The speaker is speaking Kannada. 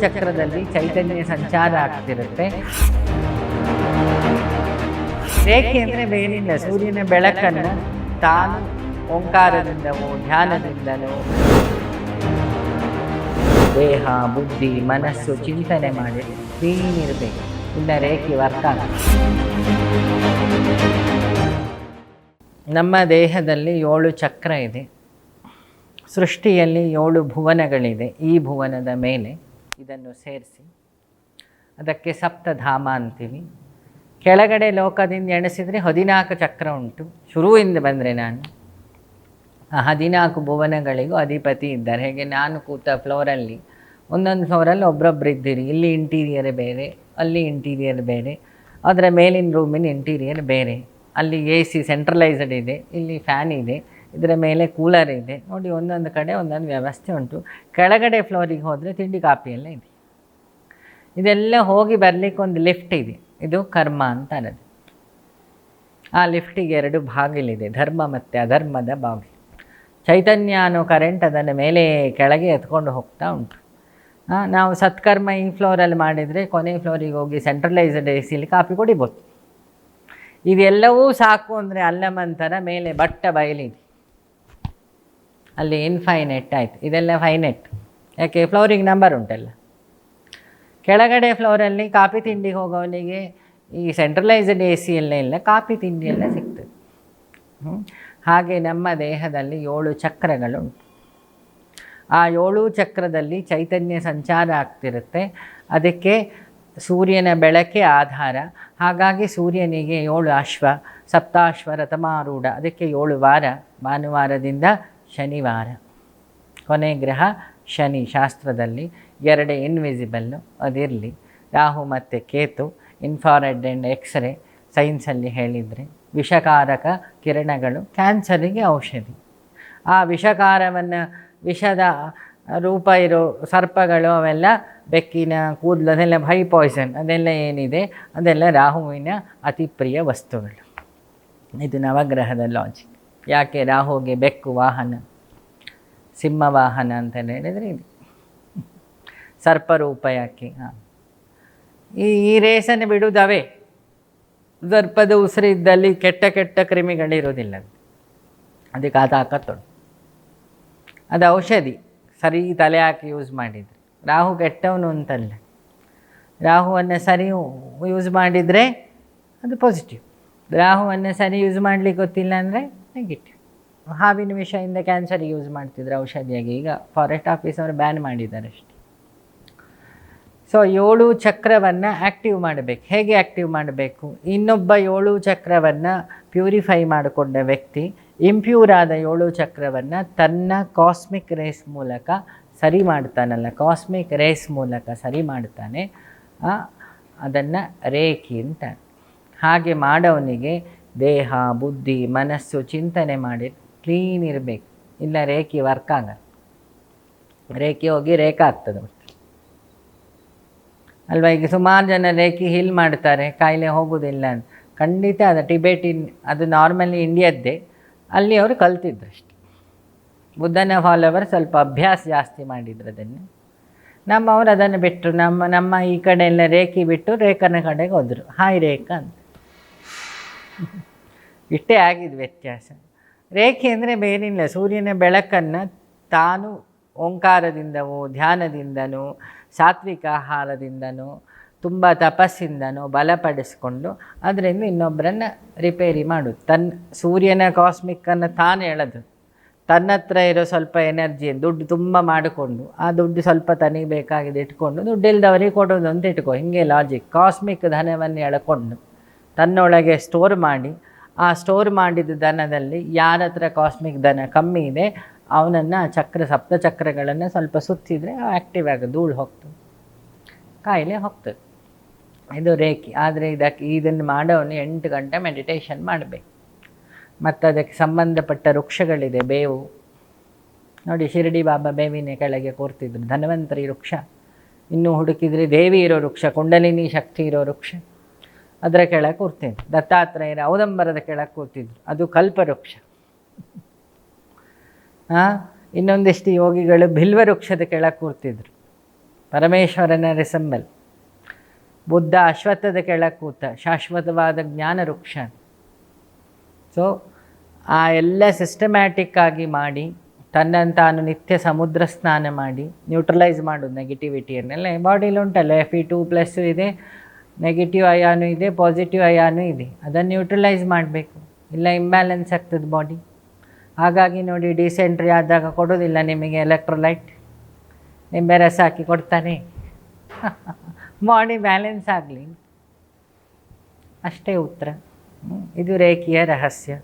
ಚಕ್ರದಲ್ಲಿ ಚೈತನ್ಯ ಸಂಚಾರ ಆಗ್ತಿರುತ್ತೆ. ರೇಖೆ ಅಂದರೆ ಬೇರಿಲ್ಲ ಸೂರ್ಯನ ಬೆಳಕನ್ನು ತಾನು ಓಂಕಾರದಿಂದವೋ ಧ್ಯಾನದಿಂದಲೋ, ದೇಹ, ಬುದ್ಧಿ, ಮನಸ್ಸು, ಚಿಂತನೆ ಮಾಡಿ ಕ್ಲೀನಿರಬೇಕು. ಇಲ್ಲ ರೇಖೆ ವರ್ತ ನಮ್ಮ ದೇಹದಲ್ಲಿ ಏಳು ಚಕ್ರ ಇದೆ. ಸೃಷ್ಟಿಯಲ್ಲಿ ಏಳು ಭುವನಗಳಿದೆ. ಈ ಭುವನದ ಮೇಲೆ ಇದನ್ನು ಸೇರಿಸಿ. ಅದಕ್ಕೆ ಸಪ್ತಧಾಮ ಅಂತೀವಿ. ಕೆಳಗಡೆ ಲೋಕದಿಂದ ಎಣಿಸಿದರೆ ಹದಿನಾಲ್ಕು ಚಕ್ರ ಉಂಟು. ಶುರುವಿಂದ ಬಂದರೆ ನಾನು. ಆ ಹದಿನಾಲ್ಕು ಭುವನಗಳಿಗೂ ಅಧಿಪತಿ ಇದ್ದಾರೆ. ಹೇಗೆ ನಾನು ಕೂತ ಫ್ಲೋರಲ್ಲಿ, ಒಂದೊಂದು ಫ್ಲೋರಲ್ಲಿ ಒಬ್ಬರೊಬ್ಬರು ಇದ್ದೀರಿ. ಇಲ್ಲಿ ಇಂಟೀರಿಯರ್ ಬೇರೆ, ಅಲ್ಲಿ ಇಂಟೀರಿಯರ್ ಬೇರೆ, ಅದರ ಮೇಲಿನ ರೂಮಿನ ಇಂಟೀರಿಯರ್ ಬೇರೆ. ಅಲ್ಲಿ ಎ ಸಿ ಸೆಂಟ್ರಲೈಸ್ಡ್ ಇದೆ, ಇಲ್ಲಿ ಫ್ಯಾನ್ ಇದೆ. ಇದರ ಮೇಲೆ ಕೂಲರ್ ಇದೆ. ನೋಡಿ, ಒಂದೊಂದು ಕಡೆ ಒಂದೊಂದು ವ್ಯವಸ್ಥೆ ಉಂಟು. ಕೆಳಗಡೆ ಫ್ಲೋರಿಗೆ ಹೋದರೆ ತಿಂಡಿ ಕಾಪಿ ಎಲ್ಲ ಇದೆ. ಇದೆಲ್ಲ ಹೋಗಿ ಬರಲಿಕ್ಕೆ ಒಂದು ಲಿಫ್ಟ್ ಇದೆ. ಇದು ಕರ್ಮ ಅಂತ ಅನ್ನೋದು ಆ ಲಿಫ್ಟಿಗೆ ಎರಡು ಬಾಗಿಲಿದೆ. ಧರ್ಮ ಮತ್ತು ಅಧರ್ಮದ ಬಾಗಿಲು. ಚೈತನ್ಯ ಅನ್ನೋ ಕರೆಂಟ್ ಅದನ್ನು ಮೇಲೆ ಕೆಳಗೆ ಎತ್ಕೊಂಡು ಹೋಗ್ತಾ ಉಂಟು. ನಾವು ಸತ್ಕರ್ಮ ಈ ಫ್ಲೋರಲ್ಲಿ ಮಾಡಿದರೆ ಕೊನೆ ಫ್ಲೋರಿಗೆ ಹೋಗಿ ಸೆಂಟ್ರಲೈಸ್ಡ್ ಎ ಸಿಲಿ ಕಾಪಿ ಕುಡಿಬೋದು. ಇದೆಲ್ಲವೂ ಸಾಕು ಅಂದರೆ ಅಲ್ಲಮಂತರ ಮೇಲೆ ಬಟ್ಟ ಬಯಲಿದೆ. ಅಲ್ಲಿ ಇನ್ಫೈನೆಟ್ ಆಯಿತು. ಇದೆಲ್ಲ ಫೈನೆಟ್ ಯಾಕೆ? ಫ್ಲೋರಿಗೆ ನಂಬರ್ ಉಂಟಲ್ಲ. ಕೆಳಗಡೆ ಫ್ಲೋರಲ್ಲಿ ಕಾಫಿ ತಿಂಡಿಗೆ ಹೋಗೋವನಿಗೆ ಈ ಸೆಂಟ್ರಲೈಸ್ಡ್ ಎ ಸಿ ಎಲ್ಲ ಇಲ್ಲ ಕಾಫಿ ತಿಂಡಿ ಎಲ್ಲ ಸಿಗ್ತದೆ ಹಾಗೆ ನಮ್ಮ ದೇಹದಲ್ಲಿ ಏಳು ಚಕ್ರಗಳುಂಟು. ಆ ಏಳು ಚಕ್ರದಲ್ಲಿ ಚೈತನ್ಯ ಸಂಚಾರ ಆಗ್ತಿರುತ್ತೆ. ಅದಕ್ಕೆ ಸೂರ್ಯನ ಬೆಳಕೆ ಆಧಾರ. ಹಾಗಾಗಿ ಸೂರ್ಯನಿಗೆ ಏಳು ಅಶ್ವ, ಸಪ್ತಾಶ್ವ, ರಥಮಾರೂಢ. ಅದಕ್ಕೆ ಏಳು ವಾರ ಭಾನುವಾರದಿಂದ ಶನಿವಾರ. ಕೊನೆ ಗ್ರಹ ಶನಿ ಶಾಸ್ತ್ರದಲ್ಲಿ ಎರಡು ಇನ್ವಿಸಿಬಲ್ಲು ಅದಿರಲಿ. ರಾಹು ಮತ್ತು ಕೇತು ಇನ್ಫಾರೆಡ್ ಆ್ಯಂಡ್ ಎಕ್ಸ್ರೇ ಸೈನ್ಸಲ್ಲಿ ಹೇಳಿದರೆ ವಿಷಕಾರಕ ಕಿರಣಗಳು ಕ್ಯಾನ್ಸರಿಗೆ ಔಷಧಿ. ಆ ವಿಷಕಾರವನ್ನು ವಿಷದ ರೂಪ ಇರೋ ಸರ್ಪಗಳು ಅವೆಲ್ಲ ಬೆಕ್ಕಿನ ಕೂದಲು, ಅದೆಲ್ಲ ಹೈ ಪಾಯ್ಸನ್ ಅದೆಲ್ಲ ಏನಿದೆ? ಅದೆಲ್ಲ ರಾಹುವಿನ ಅತಿ ಪ್ರಿಯ ವಸ್ತುಗಳು. ಇದು ನವಗ್ರಹದ ಲಾಜಿಕ್ ಯಾಕೆ ರಾಹುಗೆ ಬೆಕ್ಕು ವಾಹನ, ಸಿಂಹ ವಾಹನ ಅಂತ ಹೇಳಿದರೆ ಇದು. ಸರ್ಪರೂಪ ಯಾಕೆ? ಹಾಂ ಈ ಈ ರೇಸನ್ನು ಬಿಡುವುದವೇ? ಸರ್ಪದ ಉಸಿರಿದ್ದಲ್ಲಿ ಕೆಟ್ಟ ಕೆಟ್ಟ ಕ್ರಿಮಿಗಳಿರೋದಿಲ್ಲ ಅದಕ್ಕೆ ಆ ತಾಕತ್ತುಂಟು ಅದು ಔಷಧಿ, ಸರಿ ತಲೆ ಹಾಕಿ ಯೂಸ್ ಮಾಡಿದರೆ. ರಾಹು ಕೆಟ್ಟವನು ಅಂತಲ್ಲ. ರಾಹುವನ್ನು ಸರಿ ಯೂಸ್ ಮಾಡಿದರೆ ಅದು ಪಾಸಿಟಿವ್ ರಾಹುವನ್ನು ಸರಿ ಯೂಸ್ ಮಾಡಲಿಕ್ಕೆ ಗೊತ್ತಿಲ್ಲ ಅಂದರೆ ನೆಗೆಟಿವ್ ಹಾವಿನ ಇಂದ ಕ್ಯಾನ್ಸರ್ ಯೂಸ್ ಮಾಡ್ತಿದ್ರು ಔಷಧಿಯಾಗಿ. ಈಗ ಫಾರೆಸ್ಟ್ ಆಫೀಸವರು ಬ್ಯಾನ್ ಮಾಡಿದ್ದಾರೆ ಅಷ್ಟೆ. ಸೊ ಏಳು ಚಕ್ರವನ್ನು ಆ್ಯಕ್ಟಿವ್ ಮಾಡಬೇಕು. ಹೇಗೆ ಆ್ಯಕ್ಟಿವ್ ಮಾಡಬೇಕು? ಇನ್ನೊಬ್ಬ ಏಳು ಚಕ್ರವನ್ನು ಪ್ಯೂರಿಫೈ ಮಾಡಿಕೊಂಡ ವ್ಯಕ್ತಿ ಇಂಪ್ಯೂರ್ ಆದ ಏಳು ಚಕ್ರವನ್ನು ತನ್ನ ಕಾಸ್ಮಿಕ್ ರೇಸ್ ಮೂಲಕ ಸರಿ ಮಾಡ್ತಾನಲ್ಲ ಕಾಸ್ಮಿಕ್ ರೇಸ್ ಮೂಲಕ ಸರಿ ಮಾಡ್ತಾನೆ ಅದನ್ನು ರೇಖಿ ಅಂತ. ಹಾಗೆ ಮಾಡೋವನಿಗೆ ದೇಹ, ಬುದ್ಧಿ, ಮನಸ್ಸು, ಚಿಂತನೆ ಮಾಡಿ ಕ್ಲೀನ್ ಇರಬೇಕು. ಇಲ್ಲ ರೇಖೆ ವರ್ಕ್ ಆಗಲ್ಲ. ರೇಖೆ ಹೋಗಿ ರೇಖೆ ಆಗ್ತದೆ ಅಲ್ವಾ? ಈಗ ಸುಮಾರು ಜನ ರೇಖೆ ಹೀಲ್ ಮಾಡ್ತಾರೆ, ಕಾಯಿಲೆ ಹೋಗೋದಿಲ್ಲ ಅಂತ. ಖಂಡಿತ ಅದು ಟಿಬೇಟಿನ್, ಅದು ನಾರ್ಮಲಿ ಇಂಡಿಯದ್ದೇ. ಅಲ್ಲಿ ಅವರು ಕಲ್ತಿದ್ರು ಅಷ್ಟೆ. ಬುದ್ಧನ ಫಾಲೋವರ್ ಸ್ವಲ್ಪ ಅಭ್ಯಾಸ ಜಾಸ್ತಿ ಮಾಡಿದ್ರು ಅದನ್ನು. ನಮ್ಮವರು ಅದನ್ನು ಬಿಟ್ಟರು ನಮ್ಮ ನಮ್ಮ ಈ ಕಡೆ ಎಲ್ಲ ರೇಖೆ ಬಿಟ್ಟು ರೇಖನ ಕಡೆಗೆ ಹೋದರು. ಹಾಯ್ ರೇಖಾ ಅಂತ. ಇಷ್ಟೇ ಆಗಿದ್ದು ವ್ಯತ್ಯಾಸ. ರೇಖೆ ಅಂದರೆ ಬೇರಿಲ್ಲ ಸೂರ್ಯನ ಬೆಳಕನ್ನು ತಾನು ಓಂಕಾರದಿಂದವೋ ಧ್ಯಾನದಿಂದನೋ, ಸಾತ್ವಿಕ ಆಹಾರದಿಂದನೋ, ತುಂಬ ತಪಸ್ಸಿಂದನೋ ಬಲಪಡಿಸಿಕೊಂಡು ಅದರಿಂದ ಇನ್ನೊಬ್ಬರನ್ನು ರಿಪೇರಿ ಮಾಡೋದು ತನ್ನ ಸೂರ್ಯನ ಕಾಸ್ಮಿಕ್ಕನ್ನು ತಾನು ಹೇಳೋದು ತನ್ನ ಹತ್ರ ಇರೋ ಸ್ವಲ್ಪ ಎನರ್ಜಿ ದುಡ್ಡು ತುಂಬ ಮಾಡಿಕೊಂಡು, ಆ ದುಡ್ಡು ಸ್ವಲ್ಪ ತನಗೆ ಬೇಕಾಗಿದೆ ಇಟ್ಕೊಂಡು, ದುಡ್ಡಿಲ್ದವರಿಗೆ ಕೊಡೋದು ಅಂತ ಇಟ್ಕೋ. ಹಿಂಗೆ ಲಾಜಿಕ್ ಕಾಸ್ಮಿಕ್ ಧನವನ್ನು ಎಳ್ಕೊಂಡು. ತನ್ನೊಳಗೆ ಸ್ಟೋರ್ ಮಾಡಿ, ಆ ಸ್ಟೋರ್ ಮಾಡಿದ ದನದಲ್ಲಿ ಯಾರ ಹತ್ರ ಕಾಸ್ಮಿಕ್ ದನ ಕಮ್ಮಿ ಇದೆ, ಅವನನ್ನು ಚಕ್ರ ಸಪ್ತಚಕ್ರಗಳನ್ನು ಸ್ವಲ್ಪ ಸುತ್ತಿದರೆ ಆ್ಯಕ್ಟಿವ್ ಆಗೋದು ಧೂಳು ಹೋಗ್ತದೆ. ಕಾಯಿಲೆ ಹೋಗ್ತದೆ. ಇದು ರೇಖಿ. ಆದರೆ ಇದಕ್ಕೆ, ಇದನ್ನು ಮಾಡೋನು ಎಂಟು ಗಂಟೆ ಮೆಡಿಟೇಷನ್ ಮಾಡಬೇಕು. ಮತ್ತು ಅದಕ್ಕೆ ಸಂಬಂಧಪಟ್ಟ ವೃಕ್ಷಗಳಿದೆ, ಬೇವು. ನೋಡಿ, ಶಿರಡಿ ಬಾಬಾ ಬೇವಿನ ಕೆಳಗೆ ಕೂರ್ತಿದ್ರು. ಧನ್ವಂತರಿ ವೃಕ್ಷ. ಇನ್ನೂ ಹುಡುಕಿದರೆ ದೇವಿ ಇರೋ ವೃಕ್ಷ, ಕುಂಡಲಿನಿ ಶಕ್ತಿ ಇರೋ ವೃಕ್ಷ. ಅದರ ಕೆಳಗೆ ಕೂರ್ತಿದ್ರು ದತ್ತಾತ್ರೇಯರ ಔದಂಬರದ ಕೆಳಗೆ ಕೂರ್ತಿದ್ರು ಅದು ಕಲ್ಪವೃಕ್ಷ. ಹಾಂ ಇನ್ನೊಂದಿಷ್ಟು ಯೋಗಿಗಳು ಬಿಲ್ವವೃಕ್ಷದ ಕೆಳಗೆ ಕೂರ್ತಿದ್ರು. ಪರಮೇಶ್ವರನ ರಿಸಂಬಲ್ ಬುದ್ಧ ಅಶ್ವತ್ಥದ ಕೆಳಗೆ ಕೂತ, ಶಾಶ್ವತವಾದ ಜ್ಞಾನ ವೃಕ್ಷ ಸೊ ಆ ಎಲ್ಲ ಸಿಸ್ಟಮ್ಯಾಟಿಕ್ ಆಗಿ ಮಾಡಿ ತನ್ನನ್ನು ತಾನು ನಿತ್ಯ ಸಮುದ್ರ ಸ್ನಾನ ಮಾಡಿ ನ್ಯೂಟ್ರಲೈಸ್ ಮಾಡೋದು ನೆಗೆಟಿವಿಟಿಯನ್ನೆಲ್ಲ ಬಾಡಿಲಿ ಉಂಟಲ್ಲ ಎಫ್ ಇ ಟು ಪ್ಲಸ್ ಇದೆ. ನೆಗೆಟಿವ್ ಅಯಾನು ಇದೆ ಪಾಸಿಟಿವ್ ಅಯಾನು ಇದೆ. ಅದನ್ನು ನ್ಯೂಟ್ರಲೈಸ್ ಮಾಡಬೇಕು. ಇಲ್ಲ ಇಂಬ್ಯಾಲೆನ್ಸ್ ಆಗ್ತದೆ ಬಾಡಿ ಹಾಗಾಗಿ ನೋಡಿ ಡಿಸೆಂಟ್ರಿ ಆದಾಗ ಕೊಡೋದಿಲ್ಲ ನಿಮಗೆ ಎಲೆಕ್ಟ್ರೋಲೈಟ್ ನಿಂಬೆ ರಸ ಹಾಕಿ ಕೊಡ್ತಾನೆ. ಬಾಡಿ ಬ್ಯಾಲೆನ್ಸ್ ಆಗಲಿ. ಅಷ್ಟೇ ಉತ್ತರ. ಇದು ರೇಖೀಯ ರಹಸ್ಯ.